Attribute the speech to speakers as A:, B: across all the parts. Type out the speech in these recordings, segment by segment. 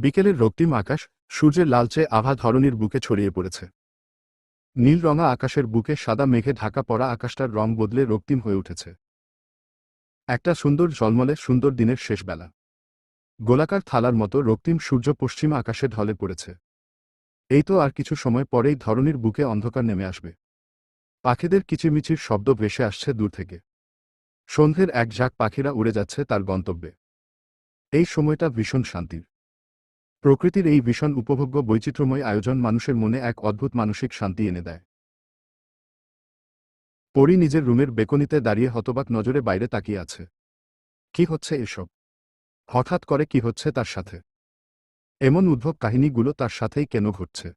A: বিকেলের রক্তিম আকাশ সূর্যের লালচে আভা ধরনীর বুকে ছড়িয়ে পড়েছে। নীল রঙা আকাশের বুকে সাদা মেঘে ঢাকা পড়া আকাশটার রং বদলে রক্তিম হয়ে উঠেছে। একটা সুন্দর জলমলে সুন্দর দিনের শেষ বেলা। গোলাকার থালার মতো রক্তিম সূর্য পশ্চিম আকাশে ঢলে পড়েছে। এই তো আর কিছু সময় পরেই ধরনীর বুকে অন্ধকার নেমে আসবে। পাখিদের কিচিরমিচির শব্দ ভেসে আসছে দূর থেকে। সন্ধ্যের এক ঝাঁক পাখিরা উড়ে যাচ্ছে তার গন্তব্যে। এই সময়টা ভীষণ শান্তির। প্রকৃতির এই ভীষণ উপভোগ্য বৈচিত্র্যময় আয়োজন মানুষের মনে এক অদ্ভুত মানসিক শান্তি এনে দেয়। পরি নিজের রুমের বেকনিতে দাঁড়িয়ে হতবাক নজরে বাইরে তাকিয়ে আছে। কি হচ্ছে এসব? হঠাৎ করে কি হচ্ছে তার সাথে? এমন উদ্ভব কাহিনীগুলো তার সাথেই কেন ঘটছে?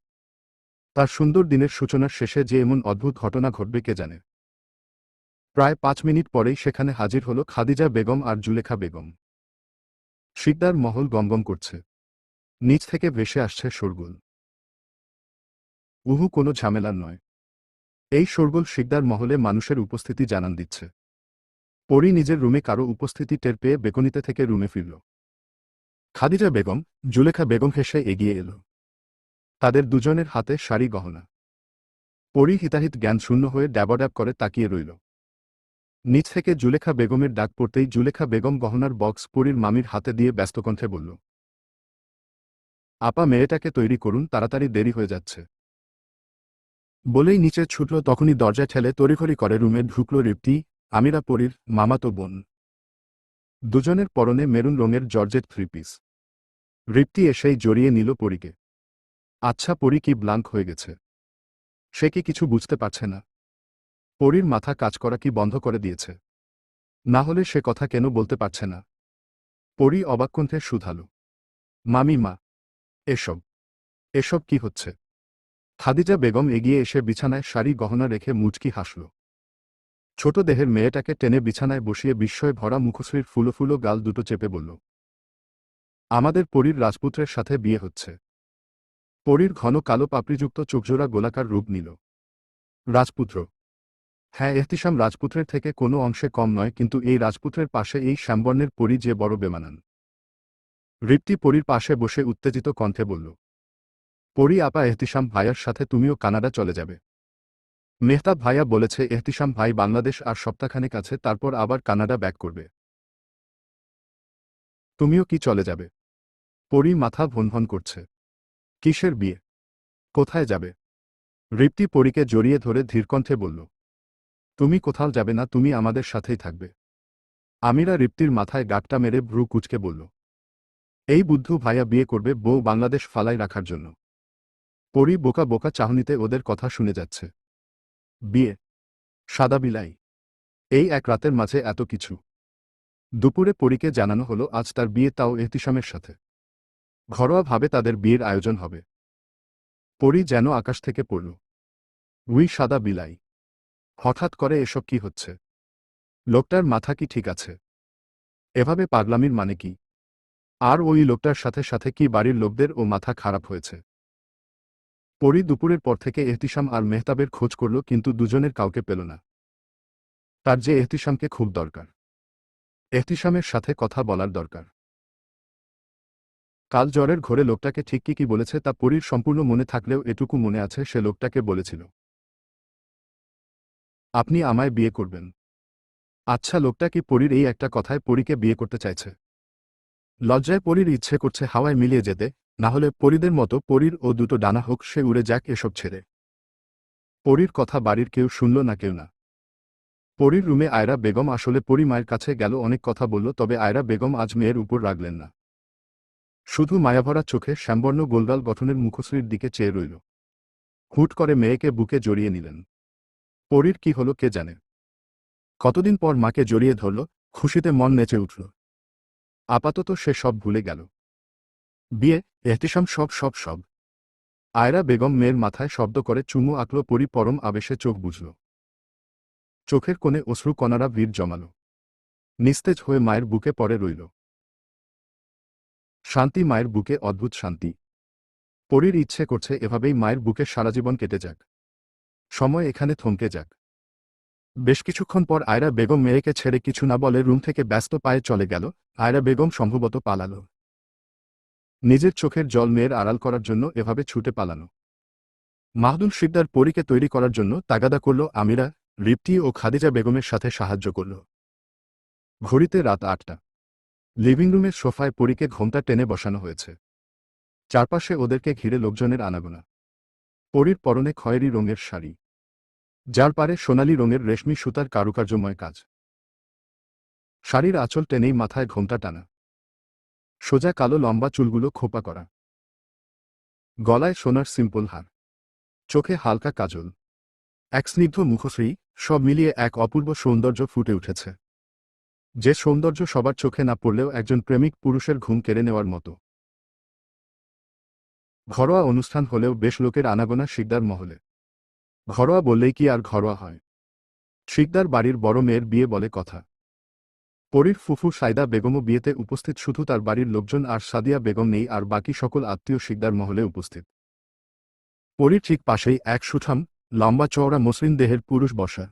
A: তার সুন্দর দিনের সূচনার শেষে যে এমন অদ্ভুত ঘটনা ঘটবে কে জানে? প্রায় পাঁচ মিনিট পরেই সেখানে হাজির হল খাদিজা বেগম আর জুলেখা বেগম। শিকদার মহল গমগম করছে। নিচ থেকে ভেসে আসছে শোরগোল। উহু, কোনো ঝামেলার নয়। এই শোরগোল শিকদার মহলে মানুষের উপস্থিতি জানান দিচ্ছে। পরি নিজের রুমে কারও উপস্থিতি টের পেয়ে বেকনিতে থেকে রুমে ফিরল। খাদিজা বেগম, জুলেখা বেগম হেসে এগিয়ে এল। তাদের দুজনের হাতে শাড়ি গহনা। পরি হিতাহিত জ্ঞান শূন্য হয়ে ড্যাবড্যাব করে তাকিয়ে রইল। নিচ থেকে জুলেখা বেগমের ডাক পড়তেই জুলেখা বেগম গহনার বক্স পরীর মামির হাতে দিয়ে ব্যস্তকণ্ঠে বলল আপা মেয়েটাকে তৈরি করুন, তাড়াতাড়ি দেরি হয়ে যাচ্ছে। বলেই নিচে ছুটল, তখনই দরজা ঠেলে তড়িঘড়ি করে রুমে ঢুকল রিপ্তি, আমিরা পরীর মামাতো বোন। দুজনের পরনে মেরুন রঙের জর্জেট থ্রি পিস। রিপ্তি এসেই জড়িয়ে নিল পরীকে। আচ্ছা পরী কি ব্লাঙ্ক হয়ে গেছে? সে কি কিছু বুঝতে পারছে না। পরীর মাথা কাজ করা কি বন্ধ করে দিয়েছে? না হলে সে কথা কেন বলতে পারছে না? পরী অবাককণ্ঠে শুধালো। মামি, মা এসব। এসব কি হচ্ছে? খাদিজা বেগম এগিয়ে এসে বিছানায় শাড়ি গহনা রেখে মুচকি হাসল। ছোট দেহের মেয়েটাকে টেনে বিছানায় বসিয়ে বিস্ময়ে ভরা মুখশ্রীর ফুলো ফুলো গাল দুটো চেপে বলল, আমাদের পরীর রাজপুত্রের সাথে বিয়ে হচ্ছে। পরীর ঘন কালো পাপড়িযুক্ত চোখজোড়া গোলাকার রূপ নিল। রাজপুত্র। হ্যাঁ এহতিসাম রাজপুত্রের থেকে কোনো অংশে কম নয়, কিন্তু এই রাজপুত্রের পাশে এই শ্যামবর্ণের পরী যে বড় বেমানান। রিপ্তি পরীর পাশে বসে উত্তেজিত কণ্ঠে বলল, পরী আপা এহতিসাম ভাইয়ার সাথে তুমিও কানাডা চলে যাবে। মেহতাব ভাইয়া বলেছে, এহতিসাম ভাই বাংলাদেশ আর সপ্তাহখানেক আছে, তারপর আবার কানাডা ব্যাক করবে। তুমিও কি চলে যাবে? পরী মাথা ভনভন করছে। কিসের বিয়ে? কোথায় যাবে? রিপ্তি পরীকে জড়িয়ে ধরে ধীরকণ্ঠে বলল, তুমি কোথাও যাবে না, তুমি আমাদের সাথেই থাকবে। আমিরা রিপ্তির মাথায় গাটটা মেরে ভ্রু কুচকে বলল এই বুদ্ধু ভাইয়া বিয়ে করবে বউ বাংলাদেশ ফালাই রাখার জন্য। পরি বোকা বোকা চাহনিতে ওদের কথা শুনে যাচ্ছে। বিয়ে। সাদা বিলাই। এই এক রাতের মাঝে এত কিছু। দুপুরে পরীকে জানানো হলো, আজ তার বিয়ে তাও এহতিসামের সাথে। ঘরোয়াভাবে তাদের বিয়ের আয়োজন হবে। পরি যেন আকাশ থেকে পড়ল। উই সাদা বিলাই। হঠাৎ করে এসব কি হচ্ছে? লোকটার মাথা কি ঠিক আছে? এভাবে পাগলামির মানে কি? আর ওই লোকটার সাথে সাথে কি বাড়ির লোকদের ও মাথা খারাপ হয়েছে? পরি দুপুরের পর থেকে এহতিসাম আর মেহতাবের খোঁজ করল, কিন্তু দুজনের কাউকে পেল না। তার যে এহতিসামকে খুব দরকার। এহতিসামের সাথে কথা বলার দরকার। কাল জ্বরের ঘরে লোকটাকে ঠিক কি কি বলেছে তা পরীর সম্পূর্ণ মনে থাকলেও এটুকু মনে আছে, সে লোকটাকে বলেছিল। আপনি আমায় বিয়ে করবেন। আচ্ছা লোকটা কি পরীর এই একটা কথায় পরীকে বিয়ে করতে চাইছে? লজ্জায় পরীর ইচ্ছে করছে হাওয়ায় মিলিয়ে যেতে, না হলে পরীদের মতো পরীর ও দুটো ডানা হোক, সে উড়ে যাক এসব ছেড়ে। পরীর কথা বাড়ির কেউ শুনল না, কেউ না। পরীর রুমে আয়রা বেগম আসলে পরী মায়ের কাছে গেল, অনেক কথা বলল, তবে আয়রা বেগম আজ মেয়ের উপর রাগলেন না। শুধু মায়াভরা চোখে শ্যামবর্ণ গোলগাল গঠনের মুখশ্রীর দিকে চেয়ে রইল। হুট করে মেয়েকে বুকে জড়িয়ে নিলেন। পরীর কি হলো কে জানে? কতদিন পর মাকে জড়িয়ে ধরল, খুশিতে মন নেচে উঠল। আপাতত সে সব ভুলে গেল। বিয়ে, এহতিসাম সব সব সব। আয়রা বেগম মেয়ের মাথায় শব্দ করে চুমু আঁকল পরি পরম আবেশে চোখ বুঝল চোখের কোণে অশ্রু কণারা ভিড় জমাল। নিস্তেজ হয়ে মায়ের বুকে পড়ে রইল। শান্তি মায়ের বুকে অদ্ভুত শান্তি। পরীর ইচ্ছে করছে এভাবেই মায়ের বুকে সারাজীবন কেটে যাক। সময় এখানে থমকে যাক। বেশ কিছুক্ষণ পর আয়রা বেগম মেয়েকে ছেড়ে কিছু না বলে রুম থেকে ব্যস্ত পায়ে চলে গেল। আয়রা বেগম সম্ভবত পালালো। নিজের চোখের জল মেয়ের আড়াল করার জন্য এভাবে ছুটে পালানো মাহদুল শিকদার পরীকে তৈরি করার জন্য তাগাদা করল আমিরা, রিপ্তি ও খাদিজা বেগমের সাথে সাহায্য করল। ঘড়িতে রাত আটটা। লিভিং রুমের সোফায় পরীকে ঘোমটা টেনে বসানো হয়েছে। চারপাশে ওদেরকে ঘিরে লোকজনের আনাগোনা। পরীর পরনে খয়েরি রঙের শাড়ি। যার পারে সোনালি রঙের রেশমি সুতার কারুকার্যময় কাজ। শাড়ির আঁচল টেনেই মাথায় ঘোমটা টানা। সোজা কালো লম্বা চুলগুলো খোপা করা। গলায় সোনার সিম্পল হার। চোখে হালকা কাজল। এক স্নিগ্ধ মুখশ্রী, সব মিলিয়ে এক অপূর্ব সৌন্দর্য ফুটে উঠেছে। যে সৌন্দর্য সবার চোখে না পড়লেও একজন প্রেমিক পুরুষের ঘুম কেড়ে নেওয়ার মতো। ঘরোয়া অনুষ্ঠান হলেও বেশ লোকের আনাগোনা শিকদার মহলে। ঘরোয়া বললেই কি আর ঘরোয়া হয়? শিকদার বাড়ির বড় মেয়ের বিয়ে বলে কথা। পরীর ফুফু সাইদা বেগমও বিয়েতে উপস্থিত, শুধু তার বাড়ির লোকজন আর সাদিয়া বেগম নেই আর বাকি সকল আত্মীয় শিকদার মহলে উপস্থিত। পরীর ঠিক পাশেই এক সুঠাম, লম্বা চওড়া মসৃণ দেহের পুরুষ বসা।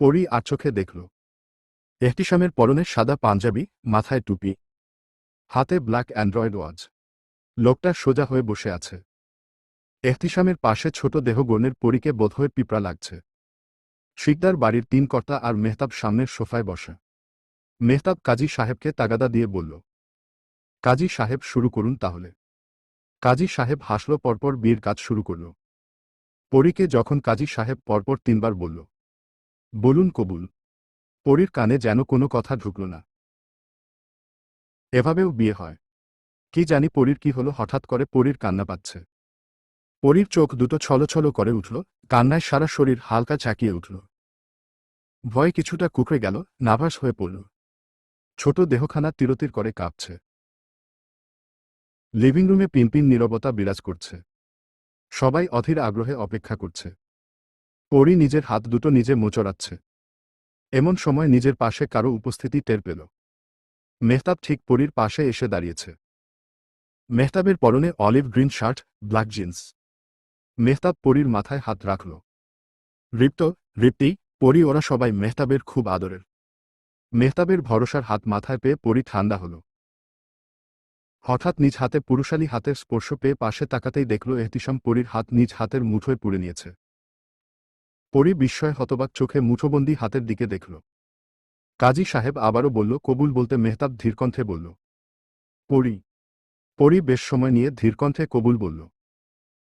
A: পরী আর চোখে দেখল। এহটিসামের পরনে সাদা পাঞ্জাবি, মাথায় টুপি। হাতে ব্ল্যাক অ্যান্ড্রয়েড ওয়াজ লোকটা সোজা হয়ে বসে আছে। এহতিসামের পাশে ছোট দেহ দেহগণের পরীকে বোধহয় পিঁপড়া লাগছে। শিকদার বাড়ির তিন কর্তা আর মেহতাব সামনের সোফায় বসা। মেহতাব কাজী সাহেবকে তাগাদা দিয়ে বলল, কাজী সাহেব, শুরু করুন তাহলে। কাজী সাহেব হাসল, পরপর বিয়ের কাজ শুরু করল। পরীকে যখন কাজী সাহেব পরপর তিনবার বলল, বলুন কবুল, পরীর কানে যেন কোনো কথা ঢুকল না। এভাবেও বিয়ে হয়। কি জানি পরীর কি হলো, হঠাৎ করে পরীর কান্না পাচ্ছে। পরীর চোখ দুটো ছলছল করে উঠল, কান্নায় সারা শরীর হালকা চাকিয়ে উঠল। ভয় কিছুটা কুকড়ে গেল, নাভাস হয়ে পড়ল। ছোট দেহখানা তিরতির করে কাঁপছে। লিভিং রুমে পিনপিন নীরবতা বিরাজ করছে। সবাই অধীর আগ্রহে অপেক্ষা করছে। পরি নিজের হাত দুটো নিজে মোচড়াচ্ছে। এমন সময় নিজের পাশে কারও উপস্থিতি টের পেল। মেহতাব ঠিক পরীর পাশে এসে দাঁড়িয়েছে। মেহতাবের পরনে olive green shirt, black jeans. Mehtab পরীর মাথায় হাত রাখল। রিপ্ত, রিপ্তি, পরি ওরা সবাই মেহতাবের খুব আদরের। মেহতাবের ভরসার হাত মাথায় পেয়ে পরি ঠান্ডা হল। হঠাৎ নিজ হাতে পুরুষালী হাতের স্পর্শ পেয়ে পাশে তাকাতেই দেখল এহতিসাম পরীর হাত নিজ হাতের মুঠোয় পুড়ে নিয়েছে। পরি বিস্ময় হতবাক চোখে মুঠোবন্দি হাতের দিকে দেখল। কাজী সাহেব আবারও বলল, কবুল বলতে মেহতাব ধীরকণ্ঠে বলল, পরি। পরি বেশ সময় নিয়ে ধীরকণ্ঠে কবুল বলল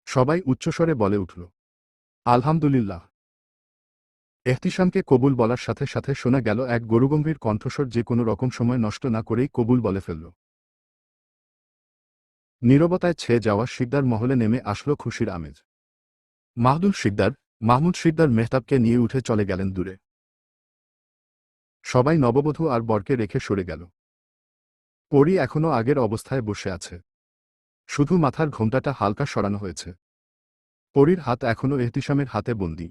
A: সবাই উচ্চস্বরে বলে উঠল, আলহামদুলিল্লাহ। এহতিসামকে কবুল বলার সাথে সাথে শোনা গেল এক গরুগম্ভীর কণ্ঠস্বর যে কোনো রকম সময় নষ্ট না করেই কবুল বলে ফেলল। নীরবতায় ছেয়ে যাওয়া শিকদার মহলে নেমে আসলো খুশির আমেজ। মাহদুল শিকদার, মাহমুদ শিকদার মেহতাবকে নিয়ে উঠে চলে গেলেন দূরে। সবাই নববধূ আর বরকে রেখে সরে গেল। পরি এখনও আগের অবস্থায় বসে আছে। শুধু মাথার ঘোমটাটা হালকা সরানো হয়েছে। পরীর হাত এখনও এহতিসামের হাতে বন্দি।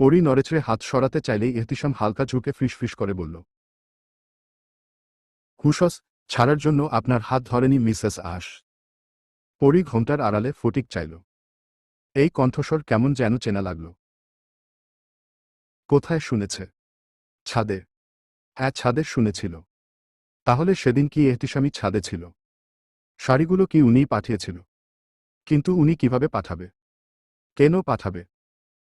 A: পরি নড়েচড়ে হাত সরাতে চাইলেই এহতিসাম হালকা ঝুঁকে ফিস করে বলল, হুসস, ছাড়ার জন্য আপনার হাত ধরেনি মিসেস আশ। পরি ঘোমটার আড়ালে ফটিক চাইল, এই কণ্ঠস্বর কেমন যেন চেনা লাগল। কোথায় শুনেছে? ছাদে। হ্যাঁ ছাদে শুনেছিল। তাহলে সেদিন কি এহতিসামি ছাদে ছিল? শাড়িগুলো কি উনিই পাঠিয়েছিল? কিন্তু উনি কীভাবে পাঠাবে? কেন পাঠাবে?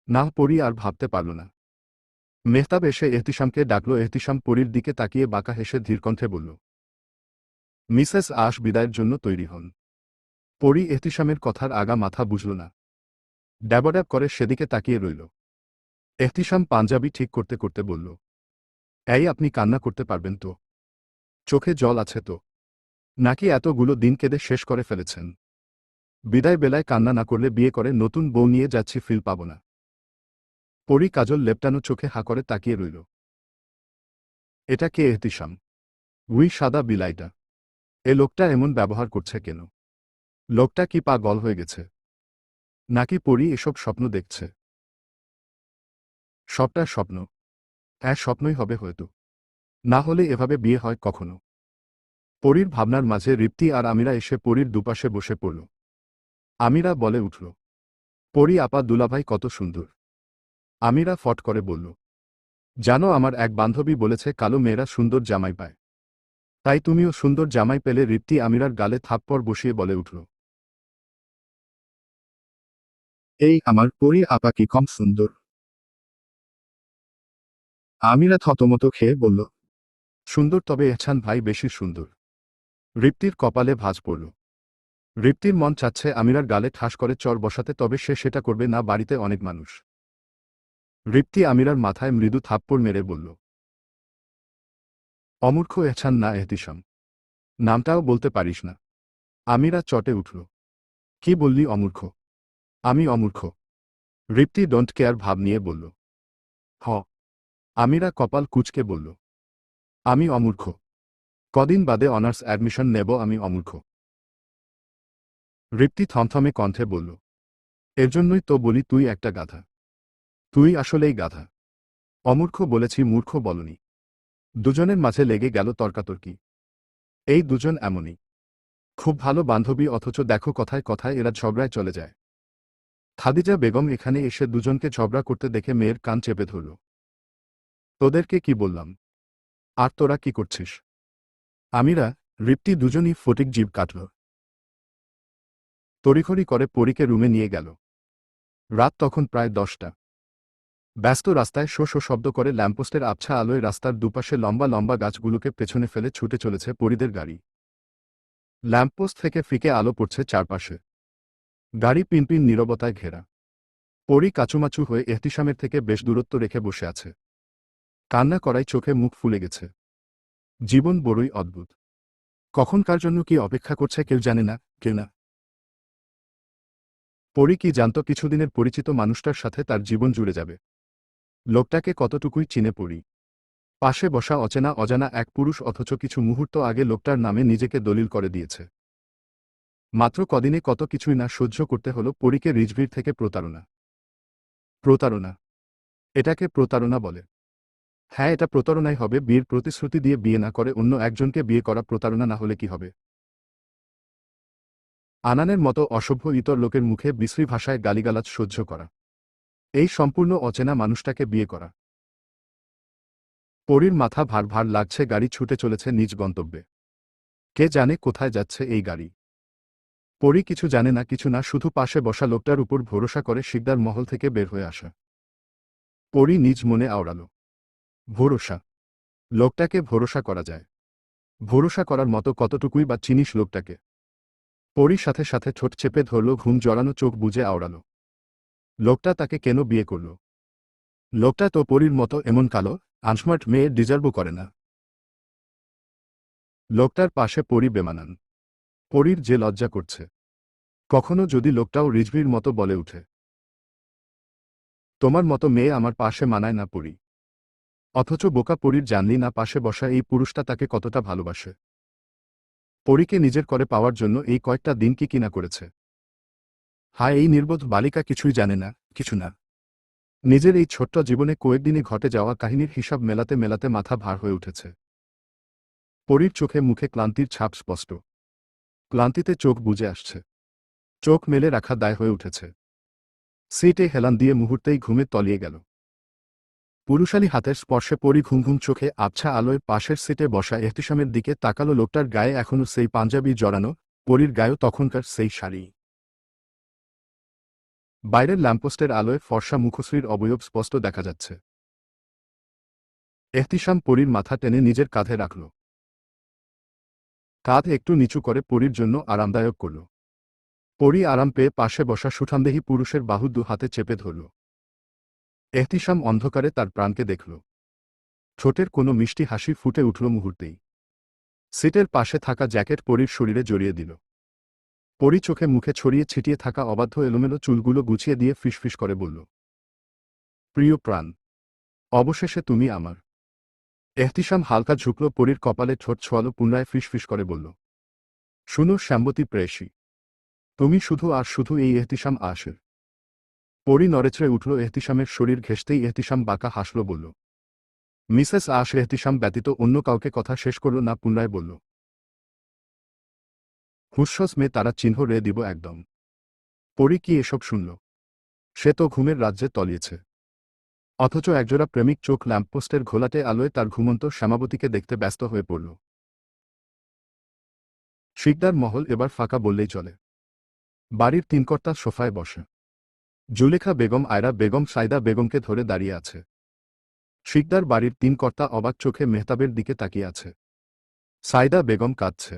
A: না পড়ি আর ভাবতে পারল না। মেহতাব এসে এহতিসামকে ডাকল, এহতিসাম পরীর দিকে তাকিয়ে বাঁকা হেসে ধীরকণ্ঠে বলল, মিসেস আশ বিদায়ের জন্য তৈরি হন। পরি এহতিসামের কথার আগা মাথা বুঝল না। ড্যাবড্যাব করে সেদিকে তাকিয়ে রইল। এহতিসাম পাঞ্জাবি ঠিক করতে করতে বলল, এই আপনি কান্না করতে পারবেন তো? চোখে জল আছে তো? নাকি এতগুলো দিন কেঁদে শেষ করে ফেলেছেন? বিদায় বেলায় কান্না না করলে বিয়ে করে নতুন বউ নিয়ে যাচ্ছি, ফিল পাব না। পরি কাজল লেপটানো চোখে হা করে তাকিয়ে রইল। এটা কে এহতিসাম উই সাদা বিলাইটা। এ লোকটা এমন ব্যবহার করছে কেন? লোকটা কি পা গল হয়ে গেছে? নাকি পরি এসব স্বপ্ন দেখছে? সবটা স্বপ্ন। হ্যাঁ স্বপ্নই হবে হয়তো। না হলে এভাবে বিয়ে হয় কখনো? পরীর ভাবনার মাঝে রিপ্তি আর আমিরা এসে পরীর দুপাশে বসে পড়ল। আমিরা বলে উঠল, পরি আপা দুলাভাই কত সুন্দর। আমিরা ফট করে বলল, জানো আমার এক বান্ধবী বলেছে কালো মেয়েরা সুন্দর জামাই পায়। তাই তুমিও সুন্দর জামাই পেলে রিপ্তি আমিরার গালে থাপ্পড় বসিয়ে বলে উঠল, এই আমার পরি আপা কি কম সুন্দর। আমিরা থতমত খেয়ে বলল, সুন্দর তবে এহসান ভাই বেশি সুন্দর। রিপ্তির কপালে ভাঁজ পড়ল। রিপ্তির মন চাচ্ছে আমিরার গালে ঠাস করে চর বসাতে, তবে সে সেটা করবে না, বাড়িতে অনেক মানুষ। রিপ্তি আমিরার মাথায় মৃদু থাপ্পড় মেরে বলল, অমূর্খ এহসান না এহতিসাম। নামটাও বলতে পারিস না আমিরা চটে উঠল, কি বললি অমূর্খ? আমি অমূর্খ রিপ্তি ডোন্ট কেয়ার ভাব নিয়ে বলল, হ আমিরা কপাল কুচকে বলল, আমি অমূর্খ। কদিন বাদে অনার্স অ্যাডমিশন নেব আমি অমূর্খ। রিপ্তি থমথমে কণ্ঠে বলল, এর জন্যই তো বলি তুই একটা গাধা। তুই আসলেই গাধা। অমূর্খ বলেছি মূর্খ বলনি। দুজনের মাঝে লেগে গেল তর্কাতর্কি। এই দুজন এমনই। খুব ভালো বান্ধবী অথচ দেখো কথায় কথায় এরা ঝগড়ায় চলে যায়। খাদিজা বেগম এখানে এসে দুজনকে ঝগড়া করতে দেখে মেয়ের কান চেপে ধরল। তোদেরকে কি বললাম? আর তোরা কি করছিস? আমিরা রিপ্তি দুজনই ফটিক জীব কাটল। তড়িঘড়ি করে পরীকে রুমে নিয়ে গেল। রাত তখন প্রায় দশটা। ব্যস্ত রাস্তায় শো শো শব্দ করে ল্যাম্পোস্টের আবছা আলোয় রাস্তার দুপাশে লম্বা লম্বা গাছগুলোকে পেছনে ফেলে ছুটে চলেছে পরিদের গাড়ি। ল্যাম্পপোস্ট থেকে ফিকে আলো পড়ছে চারপাশে। গাড়ি পিনপিন নীরবতায় ঘেরা। পরি কাচুমাচু হয়ে এহতিসামের থেকে বেশ দূরত্ব রেখে বসে আছে। কান্না করাই চোখে মুখ ফুলে গেছে। জীবন বড়ই অদ্ভুত। কখন কার জন্য কি অপেক্ষা করছে কেউ জানে না, কেউ না। পরি কি জানত কিছুদিনের পরিচিত মানুষটার সাথে তার জীবন জুড়ে যাবে। লোকটাকে কতটুকুই চিনে পড়ি। পাশে বসা অচেনা অজানা এক পুরুষ অথচ কিছু মুহূর্ত আগে লোকটার নামে নিজেকে দলিল করে দিয়েছে। মাত্র কদিনে কত কিছুই না সহ্য করতে হলো পরীকে রিজভির থেকে প্রতারণা। প্রতারণা। এটাকে প্রতারণা বলে। হ্যাঁ এটা প্রতারণাই হবে। বিয়ের প্রতিশ্রুতি দিয়ে বিয়ে না করে অন্য একজনকে বিয়ে করা প্রতারণা না হলে কি হবে? আনানের মতো অসভ্য ইতর লোকের মুখে বিশ্রী ভাষায় গালিগালাজ সহ্য করা। এই সম্পূর্ণ অচেনা মানুষটাকে বিয়ে করা। পরীর মাথা ভার ভার লাগছে, গাড়ি ছুটে চলেছে নিজ গন্তব্যে। কে জানে কোথায় যাচ্ছে এই গাড়ি? পরী কিছু জানে না, কিছু না, শুধু পাশে বসা লোকটার উপর ভরসা করে শিকদার মহল থেকে বের হয়ে আসা। পরী নিজ মনে আওড়াল। ভরসা। লোকটাকে ভরসা করা যায়। ভরসা করার মতো কতটুকুই বা চিনিস লোকটাকে? পরীর সাথে সাথে ঠোঁট চেপে ধরল, ঘুম জড়ানো চোখ বুঝে আওড়াল। লোকটা তাকে কেন বিয়ে করল? লোকটা তো পরীর মতো এমন কালো, আনস্মার্ট মেয়ে ডিজার্ভও করে না। লোকটার পাশে পরি বেমানান। পরীর যে লজ্জা করছে। কখনো যদি লোকটাও রিজভির মতো বলে উঠে। তোমার মতো মেয়ে আমার পাশে মানায় না পড়ি অথচ বোকা পরীর জানলি না পাশে বসা এই পুরুষটা তাকে কতটা ভালোবাসে। পরীকে নিজের করে পাওয়ার জন্য এই কয়েকটা দিন কি কিনা করেছে। হায়, এই নির্বোধ বালিকা কিছুই জানে না, কিছু না। নিজের এই ছোট্ট জীবনে কয়েকদিনে ঘটে যাওয়া কাহিনীর হিসাব মেলাতে মেলাতে মাথা ভার হয়ে উঠেছে। পরীর চোখে মুখে ক্লান্তির ছাপ স্পষ্ট। ক্লান্তিতে চোখ বুঝে আসছে। চোখ মেলে রাখা দায় হয়ে উঠেছে। সিটে হেলান দিয়ে মুহূর্তেই ঘুমে তলিয়ে গেল। পুরুষালী হাতের স্পর্শে পরি ঘুম ঘুম চোখে আবছা আলোয় পাশের সিটে বসা এহতিসামের দিকে তাকালো লোকটার গায়ে এখনও সেই পাঞ্জাবি জড়ানো, পরির গায়েও তখনকার সেই শাড়ি। বাইরের ল্যাম্পোস্টের আলোয় ফর্সা মুখশ্রীর অবয়ব স্পষ্ট দেখা যাচ্ছে। এহতিসাম পরীর মাথা টেনে নিজের কাঁধে রাখল। কাঁধ একটু নিচু করে পরীর জন্য আরামদায়ক করল। পরী আরাম পেয়ে পাশে বসা সুঠামদেহী পুরুষের বাহু দু হাতে চেপে ধরল। এহতিসাম অন্ধকারে তার প্রাণকে দেখল। ঠোঁটের কোনো মিষ্টি হাসি ফুটে উঠল মুহূর্তেই। সিটের পাশে থাকা জ্যাকেট পরীর শরীরে জড়িয়ে দিল। পরি চোখে মুখে ছড়িয়ে ছিটিয়ে থাকা অবাধ্য এলোমেলো চুলগুলো গুছিয়ে দিয়ে ফিসফিস করে বলল, প্রিয় প্রাণ, অবশেষে তুমি আমার। এহতিসাম হালকা ঝুঁকল পরীর কপালে ঠোঁট ছোয়ালো পুনরায় ফিসফিস করে বলল, শুনো শ্যাম্বতী প্রেয়সী, তুমি শুধু আর শুধু এই এহতিসাম আসের। পরি নড়েচড়ে উঠল, এহতিসামের শরীর ঘেসতেই এহতিসাম বাঁকা হাসল, বলল, মিসেস আশ এহতিসাম ব্যতীত অন্য কাউকে কথা শেষ করল না, পুনরায় বলল। হুস্বস মেয়ে তারা চিহ্ন রে দিব একদম। পরি কি এসব শুনল? সে তো ঘুমের রাজ্যে তলিয়েছে। অথচ একজোড়া প্রেমিক চোখ ল্যাম্পপোস্টের ঘোলাটে আলোয় তার ঘুমন্ত শ্যামাবতীকে দেখতে ব্যস্ত হয়ে পড়ল। শিকদার মহল এবার ফাঁকা বললেই চলে। বাড়ির তিনকর্তা সোফায় বসে। জুলেখা বেগম, আয়রা বেগম, সাইদা বেগমকে ধরে দাঁড়িয়ে আছে। শিকদার বাড়ির তিন কর্তা অবাক চোখে মেহতাবের দিকে তাকিয়ে আছে। সাইদা বেগম কাঁদছে।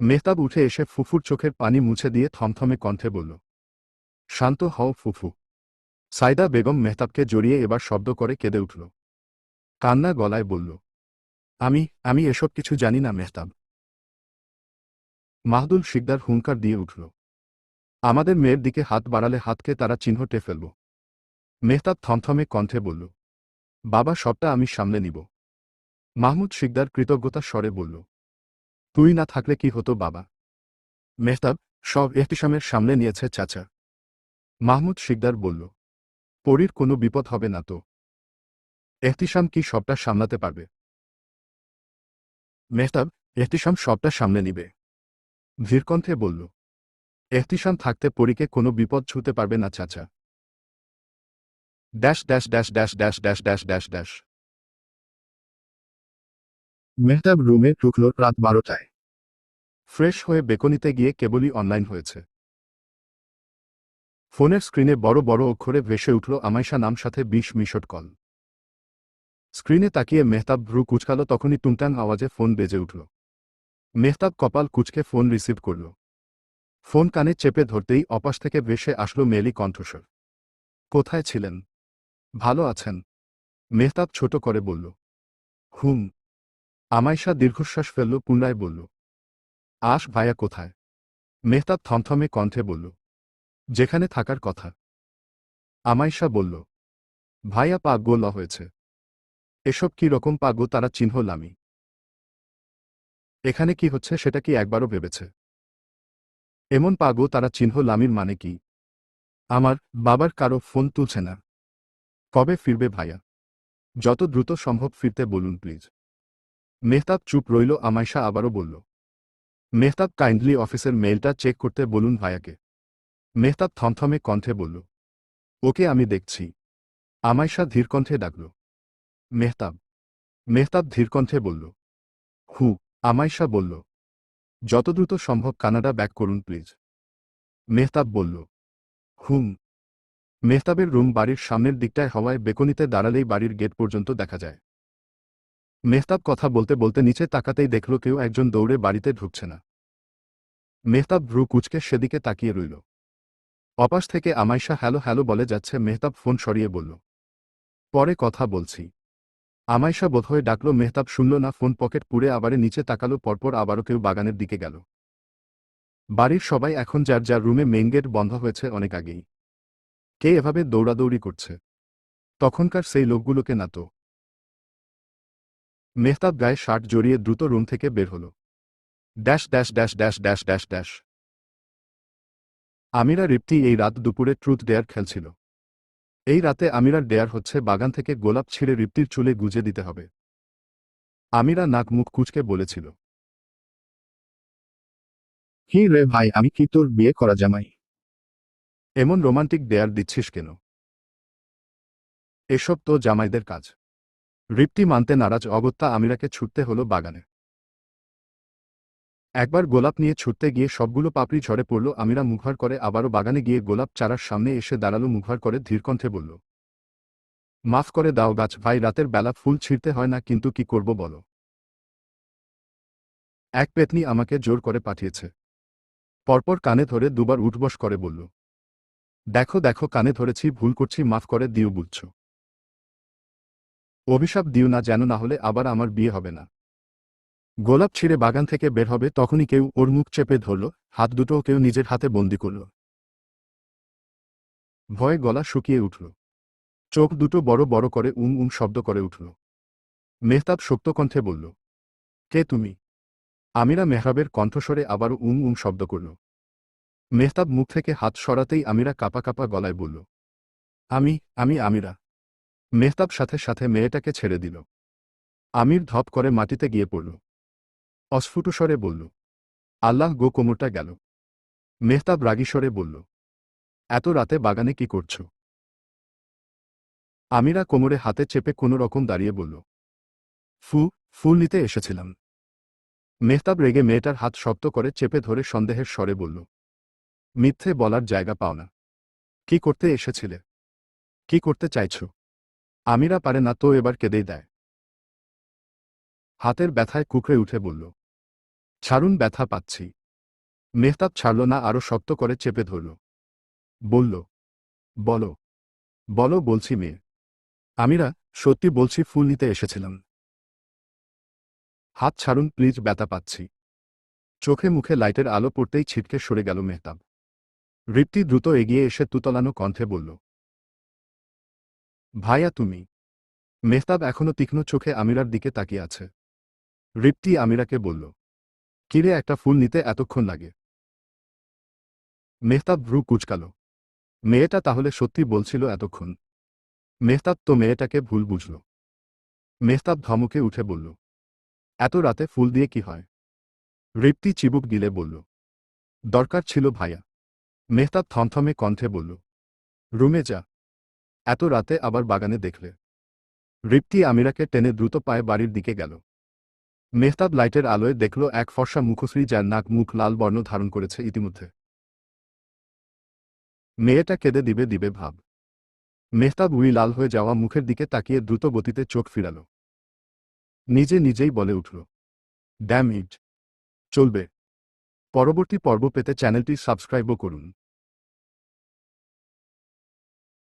A: মেহতাব উঠে এসে ফুফুর চোখের পানি মুছে দিয়ে থমথমে কণ্ঠে বলল, শান্ত হও ফুফু। সাইদা বেগম মেহতাবকে জড়িয়ে এবার শব্দ করে কেঁদে উঠল। কান্না গলায় বলল, আমি আমি এসব কিছু জানি না মেহতাব। মাহদুল শিকদার হুঙ্কার দিয়ে উঠল আমাদের মেয়ের দিকে হাত বাড়ালে হাতকে তারা চিহ্নটে ফেলব মেহতাব থমথমে কণ্ঠে বলল, বাবা, সবটা আমি সামলে নিব। মাহমুদ শিকদার কৃতজ্ঞতার স্বরে বলল, তুই না থাকলে কি হতো বাবা? মেহতাব, সব এহতিসামের সামনে নিয়েছে চাচা। মাহমুদ শিকদার বলল, পরীর কোনো বিপদ হবে না তো? এহতিসাম কি সবটা সামলাতে পারবে? মেহতাব, এহতিসাম সবটা সামলে নিবে। ধীরকণ্ঠে বলল এহতিসাম থাকতে পরীকে কোনো বিপদ ছুতে পারবে না, চাচা। Dash dash dash dash dash dash dash dash dash. Mehtab রুমে ঢুকল রাত বারোটায়। ফ্রেশ হয়ে বেকনিতে গিয়ে কেবলই অনলাইন হয়েছে। ফোনের স্ক্রিনে বড় বড় অক্ষরে ভেসে উঠল আমাইশা নাম সাথে বিশ মিশট কল। স্ক্রিনে তাকিয়ে মেহতাব ভ্রু কুচকাল, তখনই টুংটাং আওয়াজে ফোন বেজে উঠল। মেহতাব কপাল কুচকে ফোন রিসিভ করল। ফোন কানে চেপে ধরতেই অপাশ থেকে ভেসে আসলো মেলি কণ্ঠস্বর। কোথায় ছিলেন? ভালো আছেন? মেহতাব ছোট করে বলল। হুম। আমাইশা দীর্ঘশ্বাস ফেলল, পুনরায় বলল। আস ভাইয়া কোথায়? মেহতাব থমথমে কণ্ঠে বলল। যেখানে থাকার কথা। আমাইশা বলল। ভাইয়া পাগল হয়েছে। এসব কি রকম পাগো তারা চিহ্ন লামি। এখানে কি হচ্ছে সেটা কি একবারও ভেবেছে? এমন পাগো তারা চিহ্ন লামির মানে কি? আমার বাবার কারও ফোন তুলছে না। কবে ফিরবে ভাইয়া? যত দ্রুত সম্ভব ফিরতে বলুন, প্লিজ। মেহতাব চুপ রইল আমাইশা আবারও বলল। মেহতাব কাইন্ডলি অফিসের মেইলটা চেক করতে বলুন ভাইয়াকে। মেহতাব থমথমে কণ্ঠে বলল, ওকে আমি দেখছি। আমাইশা ধীরকণ্ঠে ডাকল। মেহতাব মেহতাব ধীরকণ্ঠে বলল, হু আমাইশা বলল যত দ্রুত সম্ভব কানাডা ব্যাক করুন, প্লিজ। মেহতাব বলল, হুম। মেহতাবের রুম বাড়ির সামনের দিকটায় হওয়ায় বেকনিতে দাঁড়ালেই বাড়ির গেট পর্যন্ত দেখা যায়। মেহতাব কথা বলতে বলতে নিচে তাকাতেই দেখল কেউ একজন দৌড়ে বাড়িতে ঢুকছে না। মেহতাব ভ্রু কুচকে সেদিকে তাকিয়ে রইল। অপাশ থেকে আমাইশা হ্যালো হ্যালো বলে যাচ্ছে, মেহতাব ফোন সরিয়ে বলল, পরে কথা বলছি। আমাইশা বোধহয় ডাকল, মেহতাব শুনল না, ফোন পকেট পুড়ে আবারে নিচে তাকালো, পরপর আবারও কেউ বাগানের দিকে গেল। বাড়ির সবাই এখন যার যার রুমে মেইন গেট বন্ধ হয়েছে অনেক আগেই। কে এভাবে দৌড়াদৌড়ি করছে? তখনকার সেই লোকগুলোকে না তো। মেহতাব গায়ে শার্ট জড়িয়ে দ্রুত রুম থেকে বের হল। Dash dash dash dash dash dash dash. Amira Ripti এই রাত দুপুরে ট্রুথ ডেয়ার খেলছিল। এই রাতে আমিরার ডেয়ার হচ্ছে বাগান থেকে গোলাপ ছিঁড়ে রিপ্তির চুলে গুজে দিতে হবে। আমিরা নাক মুখ কুচকে বলেছিল। কি রে ভাই আমি কি তোর বিয়ে করা জামাই? এমন রোমান্টিক ডেয়ার দিচ্ছিস কেন? এসব তো জামাইদের কাজ। রিপ্তি মানতে নারাজ অগত্যা আমিরাকে ছুটতে হলো বাগানে। একবার গোলাপ নিয়ে ছুটতে গিয়ে সবগুলো পাপড়ি ঝরে পড়ল, আমিরা মুখভার করে আবারও বাগানে গিয়ে গোলাপ চারার সামনে এসে দাঁড়াল মুখভার করে ধীরকণ্ঠে বলল, মাফ করে দাও গাছ, ভাই, রাতের বেলা ফুল ছিঁড়তে হয় না, কিন্তু কি করব বলো? এক পেতনি আমাকে জোর করে পাঠিয়েছে। পরপর কানে ধরে দুবার উঠবস করে বলল, দেখো দেখো, কানে ধরেছি, ভুল করছি, মাফ করে দিও, বুঝছ। অভিশাপ দিও না যেন না হলে আবার আমার বিয়ে হবে না। গোলাপ ছিঁড়ে বাগান থেকে বের হবে, তখনই কেউ ওর মুখ চেপে ধরল, হাত দুটোও কেউ নিজের হাতে বন্দি করল। ভয়ে গলা শুকিয়ে উঠল। চোখ দুটো বড় বড় করে উম উম শব্দ করে উঠল। মেহতাব শক্ত কণ্ঠে বলল, কে তুমি? আমিরা মেহরাবের কণ্ঠস্বরে আবারও উম উম শব্দ করল। মেহতাব মুখ থেকে হাত সরাতেই আমিরা কাপা কাপা গলায় বলল, আমি আমি আমিরা। মেহতাব সাথে সাথে মেয়েটাকে ছেড়ে দিল। আমির ধপ করে মাটিতে গিয়ে পড়ল। অস্ফুটস্বরে বলল, আল্লাহ গো কোমরটা গেল। মেহতাব রাগীস্বরে বলল, এত রাতে বাগানে কি করছ? আমিরা কোমরে হাতে চেপে কোনো রকম দাঁড়িয়ে বলল, ফু, ফুল নিতে এসেছিলাম। মেহতাব রেগে মেয়েটার হাত শক্ত করে চেপে ধরে সন্দেহের স্বরে বলল, মিথ্যে বলার জায়গা পাও না। কি করতে এসেছিলে? কি করতে চাইছ? আমিরা পারে না তো এবার কেঁদেই দেয়। হাতের ব্যথায় কুকড়ে উঠে বলল ছাড়ুন, ব্যথা পাচ্ছি। মেহতাব ছাড়ল না, আরও শক্ত করে চেপে ধরল। বলল, বলো বলো, বলছি মেয়ে। আমিরা, সত্যি বলছি, ফুল নিতে এসেছিলাম। হাত ছাড়ুন, প্লিজ, ব্যথা পাচ্ছি। চোখে মুখে লাইটের আলো পড়তেই ছিটকে সরে গেল মেহতাব। রিপ্তি দ্রুত এগিয়ে এসে তুতলানো কণ্ঠে বলল, ভাইয়া, তুমি? মেহতাব এখনও তীক্ষ্ণ চোখে আমিরার দিকে তাকিয়ে আছে। রিপ্তি আমিরাকে বলল কিরে একটা ফুল নিতে এতক্ষণ লাগে? মেহতাব ভ্রু কুচকাল। মেয়েটা তাহলে সত্যি বলছিল এতক্ষণ। মেহতাব তো মেয়েটাকে ভুল বুঝল। মেহতাব ধমকে উঠে বলল, এত রাতে ফুল দিয়ে কি হয়? রিপ্তি চিবুক দিলে বলল, দরকার ছিল ভাইয়া মেহতাব থমথমে কণ্ঠে বলল, রুমে যা। এত রাতে আবার বাগানে দেখলে। রিপ্তি আমিরাকে টেনে দ্রুত পায়ে বাড়ির দিকে গেল। মেহতাব লাইটের আলোয় দেখল এক ফর্সা মুখশ্রী যার নাক মুখ লাল বর্ণ ধারণ করেছে ইতিমধ্যে। মেয়েটা কেঁদে দিবে দিবে ভাব। মেহতাব উই লাল হয়ে যাওয়া মুখের দিকে তাকিয়ে দ্রুত গতিতে চোখ ফিরাল। নিজে নিজেই বলে উঠল ড্যাম ইট চলবে। পরবর্তী পর্ব পেতে চ্যানেলটি সাবস্ক্রাইবও করুন।